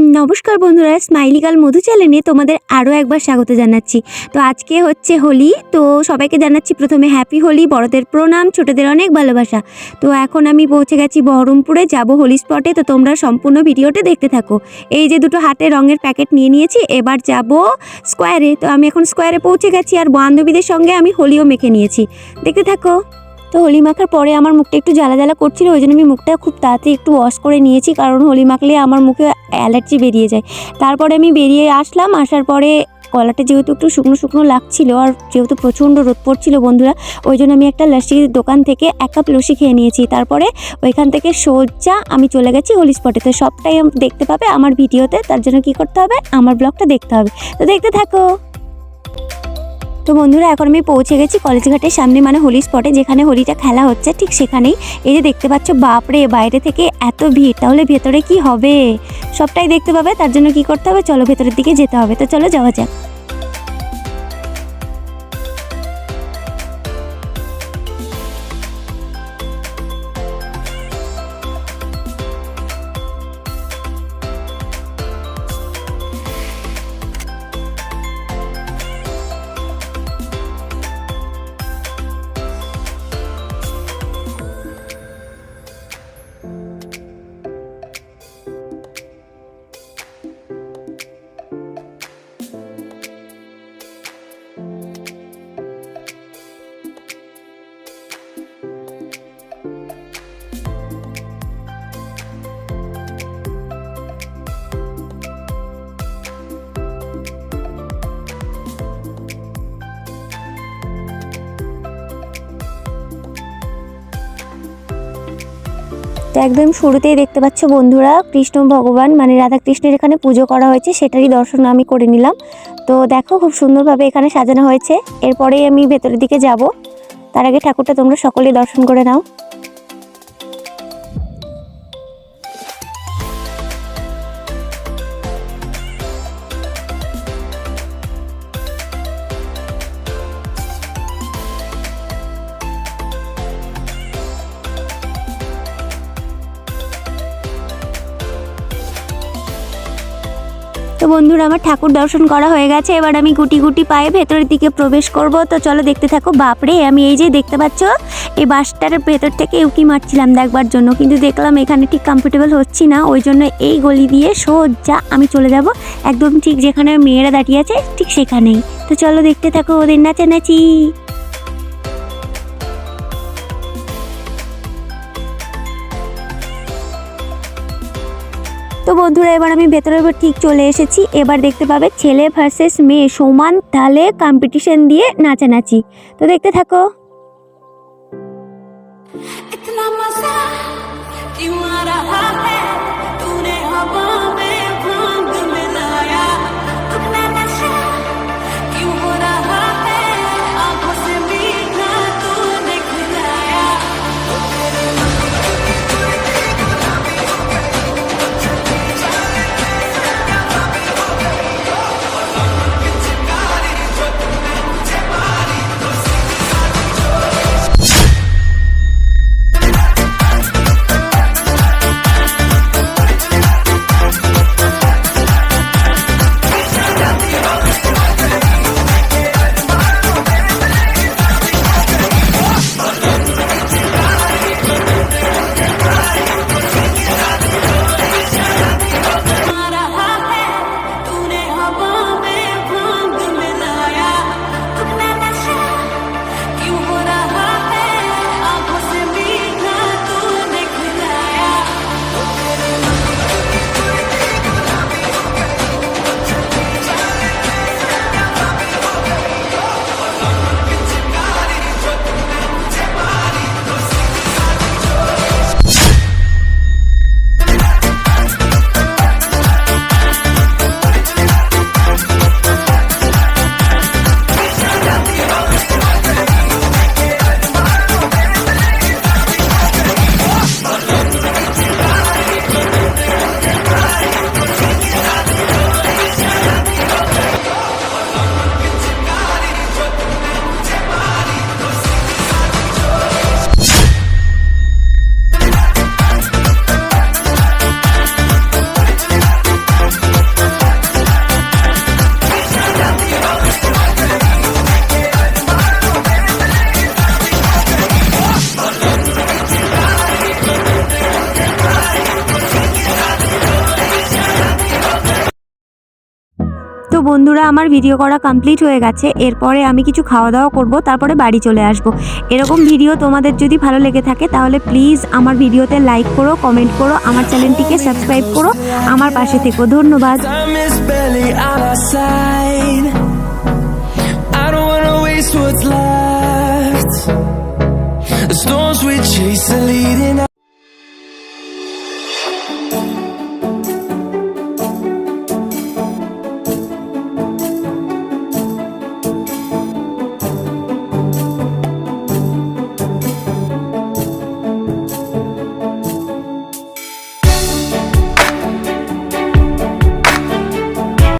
নমস্কার বন্ধুরা, smiley girl মধু চ্যানেলে তোমাদের আরও একবার স্বাগত জানাচ্ছি। তো আজকে হচ্ছে হোলি, তো সবাইকে জানাচ্ছি প্রথমে হ্যাপি হোলি, বড়দের প্রণাম, ছোটদের অনেক ভালোবাসা। তো এখন আমি পৌঁছে গেছি বহরমপুরে, যাব হোলি স্পটে, তো তোমরা সম্পূর্ণ ভিডিওটা দেখতে থাকো। এই যে দুটো হাতে রঙের প্যাকেট নিয়ে নিয়েছি, এবার যাব স্কোয়ারে। তো আমি এখন স্কোয়ারে পৌঁছে গেছি, আর বান্ধবীদের সঙ্গে আমি হোলিও মেখে নিয়েছি। দেখতে থাকো। তো হোলি মাখার পরে আমার মুখটা একটু জ্বালা জ্বালা করছিল, ওই জন্য আমি মুখটা খুব তাড়াতাড়ি একটু ওয়াশ করে নিয়েছি, কারণ হোলি মাখলে আমার মুখে অ্যালার্জি বেরিয়ে যায়। তারপরে আমি বেরিয়ে আসলাম, আসার পরে কলাটা যেহেতু একটু শুকনো শুকনো লাগছিল আর যেহেতু প্রচণ্ড রোদ পড়ছিল বন্ধুরা, ওই জন্য আমি একটা লস্যির দোকান থেকে এক কাপ লস্যি খেয়ে নিয়েছি। তারপরে ওইখান থেকে সোজা আমি চলে গেছি হোলি স্পটে তো সবটাই দেখতে পাবে আমার ভিডিওতে, তার জন্য কি করতে হবে? আমার ব্লগটা দেখতে হবে। তো দেখতে থাকো। তো বন্ধুরা, এখন আমি পৌঁছে গেছি কলেজঘাটের সামনে মানে হোলি স্পটে, যেখানে হোলিটা খেলা হচ্ছে। ঠিক সেখানেই এই যে দেখতে পাচ্ছ, বাপরে, বাইরে থেকে এত ভিড়, তাহলে ভেতরে কি হবে? সবটাই দেখতে পাবে, তার জন্য কি করতে হবে? চলো ভেতরের দিকে যেতে হবে। তো চলো যাওয়া যাক। তো একদম শুরুতেই দেখতে পাচ্ছ বন্ধুরা, কৃষ্ণ ভগবান মানে রাধাকৃষ্ণের এখানে পুজো করা হয়েছে, সেটারই দর্শন আমি করে নিলাম। তো দেখো খুব সুন্দরভাবে এখানে সাজানো হয়েছে। এরপরেই আমি ভেতরের দিকে যাব। তার আগে ঠাকুরটা তোমরা সকলেই দর্শন করে নাও। তো বন্ধুরা, আমার ঠাকুর দর্শন করা হয়ে গেছে। এবার আমি গুটি গুটি পায়ে ভেতরের দিকে প্রবেশ করব। তো চলো দেখতে থাকো। বাপরে, আমি এই যে দেখতে পাচ্ছ, এই বাসটার ভেতর থেকে উকি মারছিলাম দেখবার জন্য। কিন্তু দেখলাম এখানে ঠিক কমফোর্টেবল হচ্ছি না। ওই জন্য এই গলি দিয়ে সোজা আমি চলে যাব। একদম ঠিক যেখানে মেয়েরা দাঁড়িয়ে আছে, ঠিক সেখানেই। তো চলো দেখতে থাকো, ওদের নাচানাচি। বন্ধুরা, এবার আমি ভেতরে এবার ঠিক চলে এসেছি। এবার দেখতে পাবে ছেলে ভার্সেস মেয়ে সমান তালে কম্পিটিশন দিয়ে নাচানাচি। তো দেখতে থাকো। ইতনা মজা বন্ধুরা, আমার ভিডিও করা কমপ্লিট হয়ে গেছে। এরপরে আমি কিছু খাওয়া দাওয়া করব, তারপরে বাড়ি চলে আসব। এরকম ভিডিও তোমাদের যদি ভালো লেগে থাকে, তাহলে প্লিজ আমার ভিডিওতে লাইক করো কমেন্ট করো, আমার চ্যানেলটিকে সাবস্ক্রাইব করো, আমার পাশে থেকো। ধন্যবাদ. The storms we chase are leading